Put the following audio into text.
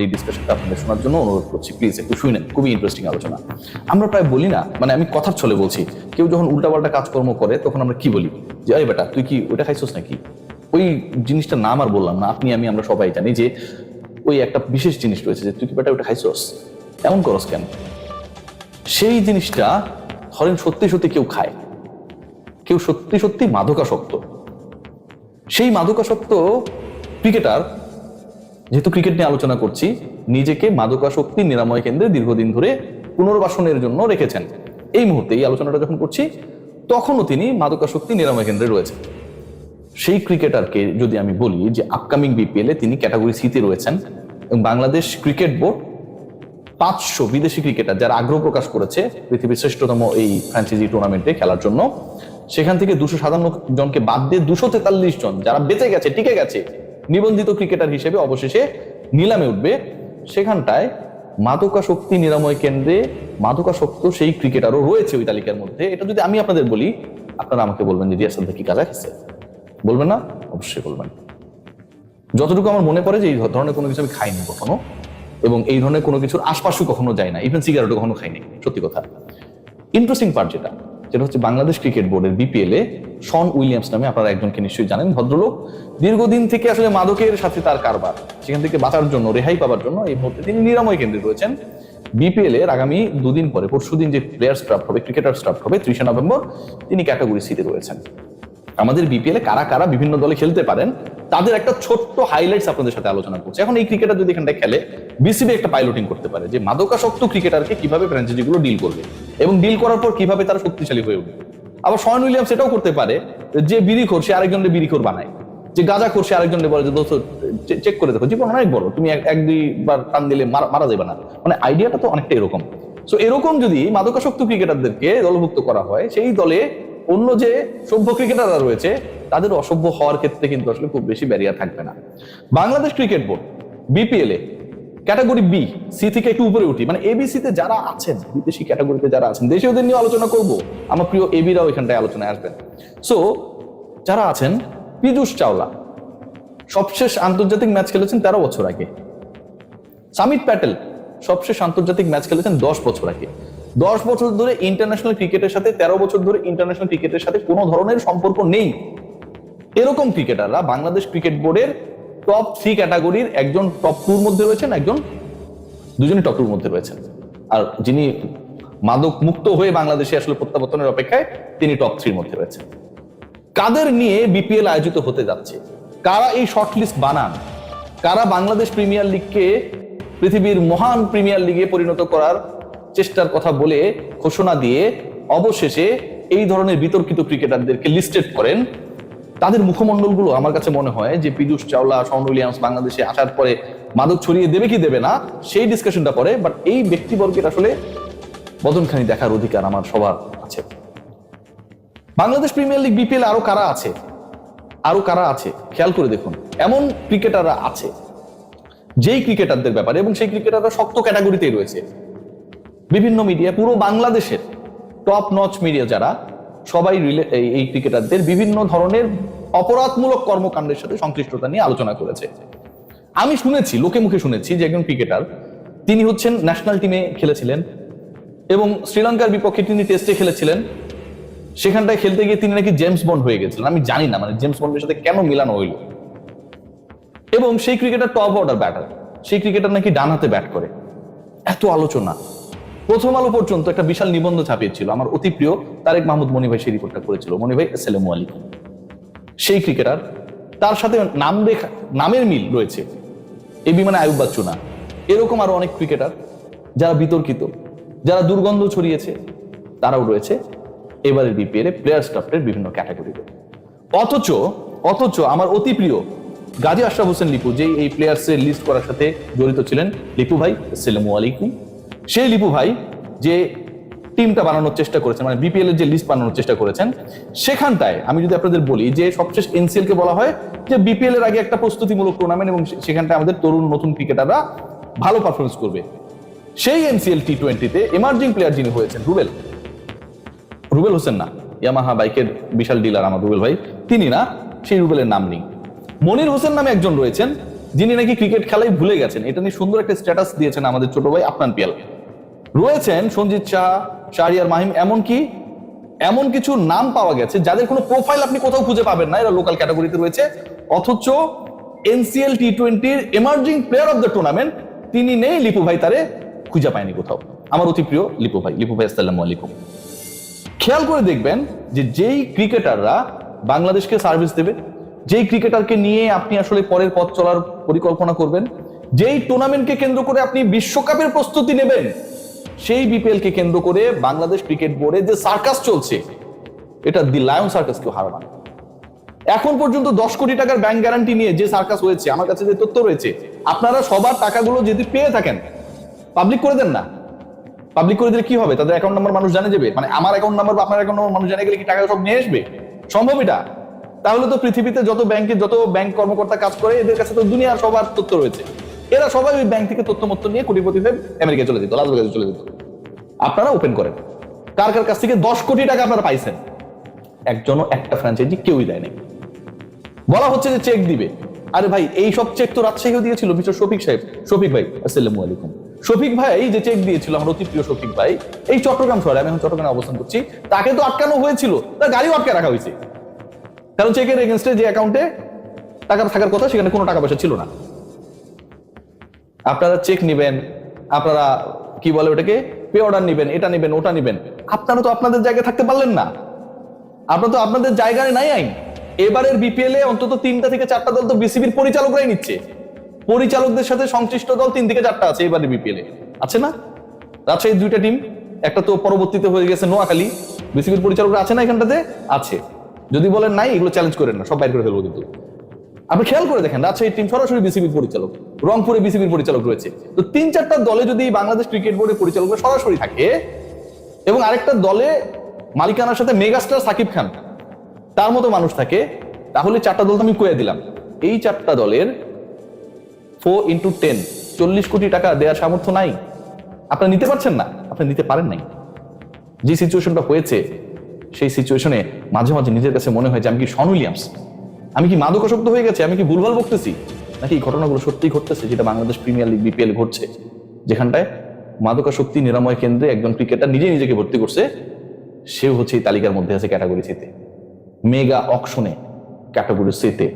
এই ডিসকাশনটা আপনাদের শোনার জন্য অনুরোধ করছি। প্লিজ একটু শুনেন খুবই ইন্টারেস্টিং আলোচনা। আমরা প্রায় বলি না মানে আমি কথার ছলে বলছি, কেউ যখন উল্টাপাল্টা কাজকর্ম করে, তখন আমরা কি বলি? যে আরে বেটা, তুই কি ওটা খাইছস নাকি? ওই বললাম না। আপনি, আমি, আমরা সবাই জানি যে, ওই একটা বিশেষ জিনিস রয়েছে যে, তুই কি বেটা ওটা এমন করস কেন? সেই জিনিসটা ধরেন সত্যি সত্যি কেউ খায়। কেউ সত্যি সত্যি মাদকাসক্ত। সেই মাদকাসক্ত ক্রিকেটার যেহেতু ক্রিকেট নিয়ে আলোচনা করছি, নিজেকে মাদকাসক্তি নিরাময় কেন্দ্রে দীর্ঘদিন ধরে পুনর্বাসনের জন্য রেখেছেন। এই মুহূর্তে এই আলোচনাটা যখন করছি, তখনও তিনি মাদকাসক্তি নিরাময় কেন্দ্রে রয়েছেন। সেই ক্রিকেটারকে যদি আমি বলি যে আপকামিং বিপিএল তিনি ক্যাটাগরি সিতে রয়েছেন, এবং বাংলাদেশ ক্রিকেট বোর্ড পাঁচশো বিদেশি ক্রিকেটার যারা আগ্রহ প্রকাশ করেছে পৃথিবীর শ্রেষ্ঠতম এই ফ্র্যাঞ্চাইজি টুর্নামেন্টে খেলার জন্য, সেখান থেকে দুশো সাতান্ন জনকে বাদ দিয়ে দুশো তেতাল্লিশ জন, যারা বেঁচে গেছে, টিকে গেছে নিবন্ধিত ক্রিকেটার হিসেবে অবশেষে নিলামে উঠবে। সেখানটায় মাদকাসক্তি নিরাময় কেন্দ্রে মাদকাসক্ত সেই ক্রিকেটারও রয়েছে ওই তালিকার মধ্যে। এটা যদি আমি আপনাদের বলি, আপনারা আমাকে বলবেন যে রিয়াসাদ কি কাজা খেছে বলবেন না? অবশ্যই বলবেন। যতটুকু আমার মনে পড়ে যে, এই ধরনের কোনো কিছু আমি খাইনি কখনো এবং এই ধরনের কোনো কিছুর আশপাশও কখনো যায় না। ইভেন সিগারেটও কখনো খাইনি, সত্যি কথা। ইন্টারেস্টিং পার্ট যেটা যেটা হচ্ছে বাংলাদেশ ক্রিকেট বোর্ডের বিপিএল এ শন উইলিয়ামস নামে আপনারা একজনকে নিশ্চয়ই জানেন, ভদ্রলোক। দীর্ঘদিন থেকে আসলে মাদকের সাথে তার কারবার, সেখান থেকে বাঁচার জন্য, রেহাই পাওয়ার জন্য এই মুহূর্তে তিনি নিরাময় কেন্দ্রে রয়েছেন। বিপিএল এর আগামী দুদিন পরে পরশুদিন যে প্লেয়ার স্টাফ হবে ক্রিকেটার স্টাফ হবে, ত্রিশে নভেম্বর, তিনি ক্যাটাগরি সিতে রয়েছেন। আমাদের বিপিএল কারা কারা বিভিন্ন দলে খেলতে পারেন তাদের একটা ছোট্ট হাইলাইটস আপনাদের সাথে আলোচনা করছে। এখন এই ক্রিকেটার যদি এখানটায় খেলে বিসিবি একটা পাইলটিং করতে পারে যে মাদকাসক্ত ক্রিকেটারকে কীভাবে ফ্র্যাঞ্চাইজি গুলো ডিল করবে এবং ডিল করার পর কীভাবে তারা শক্তিশালী হয়ে উঠবে। আবার শয়ন উইলিয়ামস এটাও করতে পারে যে বিড়িখোর, সে আরেকজনের বিড়িখোর বানায়। যে গাঁজা খোর সে আরেকজনের বলে যে, দোস্ত চেক করে দেখো, জীবন অনেক বড়, তুমি এক দুইবার টান দিলে মারা যাবে না। মানে আইডিয়াটা তো অনেকটা এরকম। সো এরকম যদি মাদকাসক্ত ক্রিকেটারদেরকে দলভুক্ত করা হয়, সেই দলে অন্য যে সভ্য ক্রিকেটাররা রয়েছে, তাদের অসভ্য হওয়ার ক্ষেত্রে কিন্তু আসলে খুব বেশি ব্যারিয়ার থাকবে না। বাংলাদেশ ক্রিকেট বোর্ড বিপিএল এ ক্যাটাগরি বি সি থেকে একটু উপরে উঠি মানে এবিসি তে যারা আছেন, বিদেশি ক্যাটাগরিতে যারা আছেন দেশীয়দের নিয়ে আলোচনা করব, আমার প্রিয় এবিরাও এখানটায় আলোচনায় আসবেন। সো যারা আছেন, পীযুষ চাওলা, সবশেষ আন্তর্জাতিক ম্যাচ খেলেছেন তেরো বছর আগে। সামিত প্যাটেল, সবশেষ আন্তর্জাতিক ম্যাচ খেলেছেন দশ বছর আগে। দশ বছর ধরে ইন্টারন্যাশনাল ক্রিকেটের সাথে, তেরো বছর ধরে ইন্টারন্যাশনাল ক্রিকেটের সাথে কোনো ধরনের সম্পর্ক নেই। এরকম ক্রিকেটাররা বাংলাদেশ ক্রিকেট বোর্ডের টপ থ্রি ক্যাটাগরির একজন টপ টুর মধ্যে রয়েছেন, একজন দুজনই টপ টুর মধ্যে রয়েছেন। আর যিনি মাদক মুক্ত হয়ে বাংলাদেশে আসলে প্রত্যাবর্তনের অপেক্ষায়, তিনি টপ থ্রির মধ্যে রয়েছেন। কাদের নিয়ে বিপিএল আয়োজিত হতে যাচ্ছে? কারা এই শর্ট লিস্ট বানান? কারা বাংলাদেশ প্রিমিয়ার লিগকে পৃথিবীর মহান প্রিমিয়ার লিগে পরিণত করার চেষ্টার কথা বলে ঘোষণা দিয়ে অবশেষে এই ধরনের বিতর্কিত ক্রিকেটারদেরকে লিস্টেড করেন। তাদের মুখমণ্ডলগুলো আমার কাছে মনে হয় যে পীযুষ চাওলা শন উইলিয়ামস বাংলাদেশে আসার পরে মাদক ছড়িয়ে দেবে কি দেবে না, সেই ডিসকাশনটা পরে বাট এই ব্যক্তিবর্গের আসলে বদনখানি দেখার অধিকার আমার সবার আছে। বাংলাদেশ প্রিমিয়ার লিগ বিপিএল আরও কারা আছে? আরও কারা আছে? খেয়াল করে দেখুন, এমন ক্রিকেটাররা আছে, যেই ক্রিকেটারদের ব্যাপারে, এবং সেই ক্রিকেটাররা শক্ত ক্যাটাগরিতেই রয়েছে। বিভিন্ন মিডিয়া পুরো বাংলাদেশের টপ নচ মিডিয়া যারা, সবাই এই ক্রিকেটারদের বিভিন্ন ধরনের অপরাধমূলক কর্মকাণ্ডের সাথে সংশ্লিষ্টতা নিয়ে আলোচনা করেছে। আমি শুনেছি, লোকে মুখে শুনেছি যে একজন ক্রিকেটার তিনি হচ্ছেন ন্যাশনাল টিমে খেলেছিলেন এবং শ্রীলঙ্কার বিপক্ষে তিনি টেস্টে খেলেছিলেন। সেখানটায় খেলতে গিয়ে তিনি নাকি জেমস বন্ড হয়ে গেছিলেন। আমি জানি না মানে জেমস বন্ডের সাথে কেন মিলানো হইল। এবং সেই ক্রিকেটার টপ অর্ডার ব্যাটার সেই ক্রিকেটার নাকি ডান হাতে ব্যাট করে। এত আলোচনা। প্রথম আলো পর্যন্ত একটা বিশাল নিবন্ধ ছাপিয়েছিল। আমার অতি প্রিয় তারেক মাহমুদ মনি ভাই সেই রিপোর্টটা করেছিল। মনি ভাই, আসসালামু আলাইকুম। সেই ক্রিকেটার তার সাথে নাম রেখা, নামের মিল রয়েছে। এই বিমানে আয়ুব বাচ্চু না। এরকম আরও অনেক ক্রিকেটার যারা বিতর্কিত, যারা দুর্গন্ধ ছড়িয়েছে, তারাও রয়েছে এবারের বিপিএল এ প্লেয়ার স্টাফের বিভিন্ন ক্যাটাগরিতে অথচ অথচ আমার অতি প্রিয় গাজী আশরাফ হোসেন লিপু, যেই এই প্লেয়ার্স এর লিস্ট করার সাথে জড়িত ছিলেন লিপু ভাই, আসসালামু আলাইকুম। সেই লিপু ভাই যে টিমটা বানানোর চেষ্টা করেছেন মানে বিপিএল এর যে লিস্ট বানানোর চেষ্টা করেছেন, সেখানটায় আমি যদি আপনাদের বলি যে সবশেষ এনসিএল কে বলা হয় যে বিপিএল এর আগে একটা প্রস্তুতিমূলক টুর্নামেন্ট এবং সেখানটায় আমাদের তরুণ নতুন ক্রিকেটাররা ভালো পারফরমেন্স করবে। সেই এনসিএল টি টোয়েন্টিতে এমার্জিং প্লেয়ার যিনি হয়েছেন, রুবেল। রুবেল হোসেন না ইয়ামাহা বাইকের বিশাল ডিলার আমার রুবেল ভাই। তিনি না সেই রুবেলের নাম নেই। মনির হোসেন নামে একজন রয়েছেন, যিনি নাকি ক্রিকেট খেলাই ভুলে গেছেন। এটা নিয়ে সুন্দর একটা স্ট্যাটাস দিয়েছেন আমাদের ছোট ভাই আপনান পিয়াল। রয়েছেন সঞ্জিত শাহ শাহরিয়ার মাহিম, এমনকি এমন কিছু নাম পাওয়া গেছে যাদের কোনো প্রোফাইল আপনি কোথাও খুঁজে পাবেন না। এরা লোকাল ক্যাটাগরিতে রয়েছে। অথচ এনসিএল টি টোয়েন্টির emerging player of the tournament তিনি নেই লিপু ভাই তারে খুঁজে পায়নি কোথাও। আমার অতি প্রিয় লিপু ভাই। লিপু ভাই, আসসালামু আলাইকুম। খেয়াল করে দেখবেন যে যেই ক্রিকেটাররা বাংলাদেশকে সার্ভিস দেবে, যেই ক্রিকেটারকে নিয়ে আপনি আসলে পরের পথ চলার পরিকল্পনা করবেন, যেই টুর্নামেন্টকে কেন্দ্র করে আপনি বিশ্বকাপের প্রস্তুতি নেবেন সেই বিপিএল কে কেন্দ্র করে বাংলাদেশ ক্রিকেট বোর্ডে যে সার্কাস চলছে, এটা দি লায়ন সার্কাস কেউ হারাবে। না এখন পর্যন্ত দশ কোটি টাকার ব্যাংক গ্যারান্টি নিয়ে যে সার্কাস হয়েছে, আমার কাছে যে তথ্য রয়েছে, আপনারা সবার টাকাগুলো যদি পেয়ে থাকেন পাবলিক করে দেন না। পাবলিক করে দিলে কি হবে? তাদের অ্যাকাউন্ট নাম্বার মানুষ জানে যাবে। মানে আমার অ্যাকাউন্ট নাম্বার বা আপনার অ্যাকাউন্ট নাম্বার মানুষ জানে গেলে কি টাকা সব নিয়ে আসবে? সম্ভব এটা? তাহলে তো পৃথিবীতে যত ব্যাংকে যত ব্যাংক কর্মকর্তা কাজ করে, এদের কাছে তো দুনিয়ার সবার তথ্য রয়েছে। এরা সবাই ওই ব্যাংক থেকে তথ্য মত্ত নিয়ে কোটিপতি হয়ে আমেরিকায় চলে যেত লাস ভেগাসে চলে যেত। আপনারা ওপেন করেন। কার কার কাছ থেকে দশ কোটি টাকা আপনারা পাইছেন? একজনও, একটা ফ্র্যাঞ্চাইজি কেউই দেয় নাই। বলা হচ্ছে যে চেক দিবে। আরে ভাই, এই সব চেক তো রাজশাহীও দিয়েছিল, মিস্টার শফিক সাহেব। শফিক ভাই, আসসালামু আলাইকুম। শফিক ভাই এই যে চেক দিয়েছিল, আমার অতি প্রিয় শফিক ভাই, এই চট্টগ্রাম শহরে, আমি এখন চট্টগ্রামে অবস্থান করছি, তাকে তো আটকানো হয়েছিল, তার গাড়িও আটকে রাখা হয়েছে। কারণ চেকের এগেনস্টে যে অ্যাকাউন্টে টাকা থাকার কথা, সেখানে কোনো টাকা পয়সা ছিল না। আপনারা চেক নিবেন, আপনারা কি বলে ওটাকে? পে অর্ডার নিবেন, এটা নিবেন, ওটা নিবেন। আপনারা তো আপনাদের জায়গায় থাকতে পারলেন না। আপনারা তো আপনাদের জায়গায় নাই আইন। এবারের বিপিএল এ অন্তত তিনটা থেকে চারটা দল তো বিসিবির পরিচালকরাই নিচ্ছে। পরিচালকদের সাথে সংশ্লিষ্ট দল তিন থেকে চারটা আছে এবারে বিপিএল এ। আছে না? রাজশাহীর দুইটা টিম একটা তো পরবর্তীতে হয়ে গেছে নোয়াখালী। বিসিবির পরিচালকরা আছে না এখানটাতে? আছে। যদি বলেন নাই, এগুলো চ্যালেঞ্জ করেন না, সব বাইর করে ফেলব কিন্তু। আপনি খেয়াল করে দেখেন, রাজশাহী টিম সরাসরি বিসিবির পরিচালক, রংপুরে বিসিবির পরিচালক রয়েছে। তো তিন চারটা দলে যদি বাংলাদেশ ক্রিকেট বোর্ডের পরিচালক সরাসরি থাকে, এবং আরেকটা দলে মালিকানার সাথে মেগাস্টার সাকিব খান, তার মতো মানুষ থাকে, তাহলে চারটা দল তো আমি কয়ে দিলাম। এই চারটা দলের ফোর ইন্টু টেন চল্লিশ কোটি টাকা দেওয়ার সামর্থ্য নাই। আপনারা নিতে পারছেন না? আপনি নিতে পারেন নাই। যে সিচুয়েশনটা হয়েছে, সেই সিচুয়েশনে মাঝে মাঝে নিজের কাছে মনে হয় যে আমি কি শন উইলিয়ামস? আমি কি মাদকাসক্ত হয়ে গেছে? আমি কি ভুলভাল বকতেছি? নাকি এই ঘটনাগুলো সত্যিই ঘটতেছে, যেটা বাংলাদেশ প্রিমিয়ার লিগ, বিপিএল ঘটছে, যেখানটায় মাদকাসক্তি নিরাময় কেন্দ্রে একজন ক্রিকেটার নিজে নিজেকে ভর্তি করছে, সেও হচ্ছে এই তালিকার মধ্যে আছে ক্যাটাগরি সিতে মেগা অকশনে ক্যাটাগরি সিতে